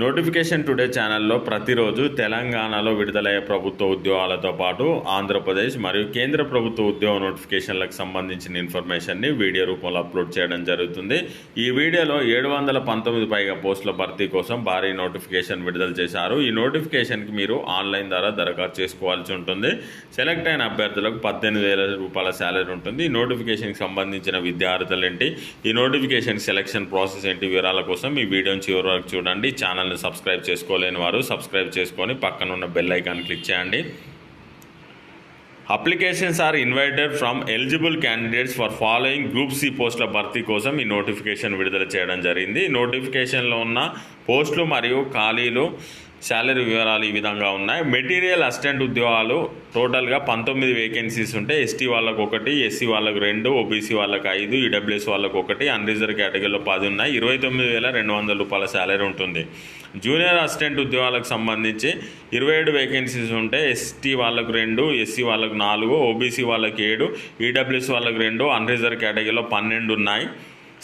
Notification today ఛానల్లో ప్రతిరోజు తెలంగాణలో విడుదలయ్యే ప్రభుత్వ ఉద్యోగాలతో పాటు ఆంధ్రప్రదేశ్ మరియు కేంద్ర ప్రభుత్వ ఉద్యోగ నోటిఫికేషన్లకు సంబంధించిన ఇన్ఫర్మేషన్ని వీడియో రూపంలో అప్లోడ్ చేయడం జరుగుతుంది. ఈ వీడియోలో ఏడు వందల పంతొమ్మిది పైగా పోస్టుల భర్తీ కోసం భారీ నోటిఫికేషన్ విడుదల చేశారు. ఈ నోటిఫికేషన్కి మీరు ఆన్లైన్ ద్వారా దరఖాస్తు చేసుకోవాల్సి ఉంటుంది. సెలెక్ట్ అయిన అభ్యర్థులకు పద్దెనిమిది వేల రూపాయల శాలరీ ఉంటుంది. ఈ నోటిఫికేషన్కి సంబంధించిన విద్యార్థులు ఏంటి? ఈ నోటిఫికేషన్ సెలక్షన్ ప్రాసెస్ ఏంటి? వివరాల కోసం ఈ వీడియోని చివరి వరకు చూడండి. ఛానల్ ఛానల్ని సబ్స్క్రైబ్ చేసుకోలేని వారు సబ్స్క్రైబ్ చేసుకొని పక్కన ఉన్న బెల్ ఐకాన్ క్లిక్ చేయండి. Applications are invited from eligible candidates for following group C పోస్టుల భర్తీ కోసం ఈ నోటిఫికేషన్ విడుదల చేయడం జరిగింది. ఈ నోటిఫికేషన్లో ఉన్న పోస్టులు మరియు ఖాళీలు శాలరీ వివరాలు ఈ విధంగా ఉన్నాయి. మెటీరియల్ అసిస్టెంట్ ఉద్యోగాలు టోటల్గా పంతొమ్మిది వేకెన్సీస్ ఉంటాయి ఎస్టీ వాళ్ళకు ఒకటి ఎస్సీ వాళ్ళకు రెండు ఓబీసీ వాళ్ళకు ఐదు ఈడబ్ల్యూఎస్ వాళ్ళకు ఒకటి అన్రిజర్వ్ కేటగిరీలో పది ఉన్నాయి. ఇరవై తొమ్మిది వేల రెండు వందల రూపాయల శాలరీ ఉంటుంది. జూనియర్ అసిస్టెంట్ ఉద్యోగాలకు సంబంధించి ఇరవై ఏడు వేకెన్సీస్ ఉంటాయి ఎస్టీ వాళ్ళకు రెండు ఎస్సీ వాళ్ళకు నాలుగు ఓబీసీ వాళ్ళకి ఏడు ఈడబ్ల్యూఎస్ వాళ్ళకు రెండు అన్రిజర్వ్ కేటగిరీలో పన్నెండు ఉన్నాయి.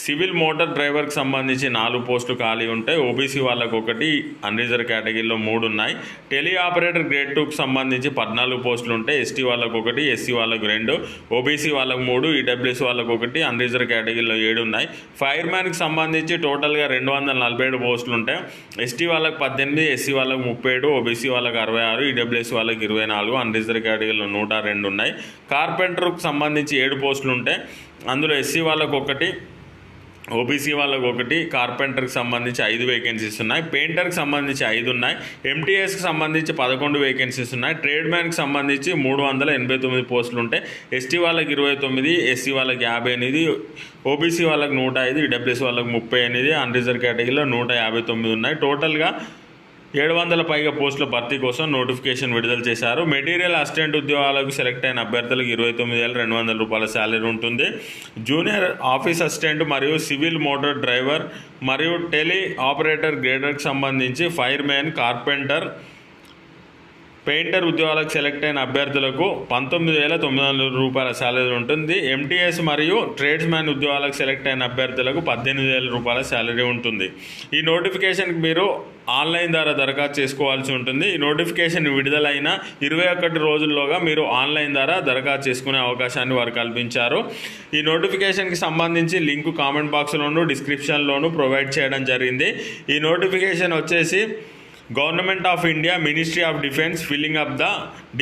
సివిల్ మోటార్ డ్రైవర్కి సంబంధించి నాలుగు పోస్టులు ఖాళీ ఉంటాయి. ఓబీసీ వాళ్ళకు ఒకటి అన్రిజర్వ్ కేటగిరీలో మూడు ఉన్నాయి. టెలి ఆపరేటర్ గ్రేడ్ టూకి సంబంధించి పద్నాలుగు పోస్టులు ఉంటాయి. ఎస్టీ వాళ్ళకు ఒకటి ఎస్సీ వాళ్ళకు రెండు ఓబీసీ వాళ్ళకు మూడు ఈడబ్ల్యూసీ వాళ్ళకు ఒకటి అన్రిజర్వ్ కేటగిరీలో ఏడు ఉన్నాయి. ఫైర్ మ్యాన్కి సంబంధించి టోటల్గా రెండు వందల నలభై ఏడు పోస్టులు ఉంటాయి. ఎస్టీ వాళ్ళకి పద్దెనిమిది ఎస్సీ వాళ్ళకు ముప్పై ఏడు ఓబీసీ వాళ్ళకి అరవై ఆరు ఈడబ్ల్యూసీ వాళ్ళకి ఇరవై నాలుగు అన్రిజర్వ్ కేటగిరీలో నూట రెండు ఉన్నాయి. కార్పెంటర్కి సంబంధించి ఏడు పోస్టులు ఉంటాయి. అందులో ఎస్సీ వాళ్ళకు ఒకటి ఓబీసీ వాళ్ళకు ఒకటి కార్పెంటర్కి సంబంధించి ఐదు వేకెన్సీస్ ఉన్నాయి. పెయింటర్కి సంబంధించి ఐదు ఉన్నాయి. ఎంటీఎస్కి సంబంధించి పదకొండు వేకెన్సీస్ ఉన్నాయి. ట్రేడ్ మ్యాన్కి సంబంధించి మూడు వందల ఎనభై తొమ్మిది పోస్టులు ఉంటాయి. ఎస్టీ వాళ్ళకి ఇరవై తొమ్మిది ఎస్సీ వాళ్ళకి యాభై ఎనిమిది ఓబీసీ వాళ్ళకి నూట ఐదు ఈడబ్ల్యూసీ వాళ్ళకి ముప్పై ఎనిమిది అన్రిజర్వ్ కేటగిరీలో నూట యాభై తొమ్మిది ఉన్నాయి. టోటల్గా ఏడు వందల పైగా పోస్టుల భర్తీ కోసం నోటిఫికేషన్ విడుదల చేశారు. మెటీరియల్ అసిస్టెంట్ ఉద్యోగాలకు సెలెక్ట్ అయిన అభ్యర్థులకు ఇరవై తొమ్మిది వేల రెండు వందల రూపాయల శాలరీ ఉంటుంది. జూనియర్ ఆఫీస్ అసిస్టెంట్ మరియు సివిల్ మోటార్ డ్రైవర్ మరియు టెలి ఆపరేటర్ గ్రేడర్కి సంబంధించి ఫైర్ మ్యాన్ కార్పెంటర్ పెయింటర్ ఉద్యోగాలకు సెలెక్ట్ అయిన అభ్యర్థులకు పంతొమ్మిది వేల తొమ్మిది వందల రూపాయల శాలరీ ఉంటుంది. ఎంటీఎస్ మరియు ట్రేడ్స్ మ్యాన్ ఉద్యోగాలకు సెలెక్ట్ అయిన అభ్యర్థులకు పద్దెనిమిది వేల రూపాయల శాలరీ ఉంటుంది. ఈ నోటిఫికేషన్కి మీరు ఆన్లైన్ ద్వారా దరఖాస్తు చేసుకోవాల్సి ఉంటుంది. ఈ నోటిఫికేషన్ విడుదలైన ఇరవై ఒకటి రోజుల్లోగా మీరు ఆన్లైన్ ద్వారా దరఖాస్తు చేసుకునే అవకాశాన్ని వారు కల్పించారు. ఈ నోటిఫికేషన్కి సంబంధించి లింక్ కామెంట్ బాక్స్లోను డిస్క్రిప్షన్లోను ప్రొవైడ్ చేయడం జరిగింది. ఈ నోటిఫికేషన్ వచ్చేసి government of India ministry of defence filling up the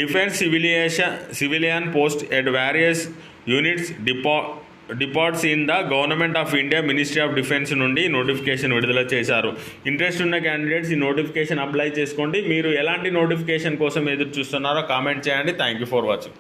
defence civilisation civilian post at various units డిపా departs in the government of India ministry of defence నుండి నోటిఫికేషన్ విడుదల చేశారు. ఇంట్రెస్ట్ ఉన్న క్యాండిడేట్స్ ఈ నోటిఫికేషన్ అప్లై చేసుకోండి. మీరు ఎలాంటి notification కోసం ఎదురు చూస్తున్నారో కామెంట్ చేయండి. Thank you for watching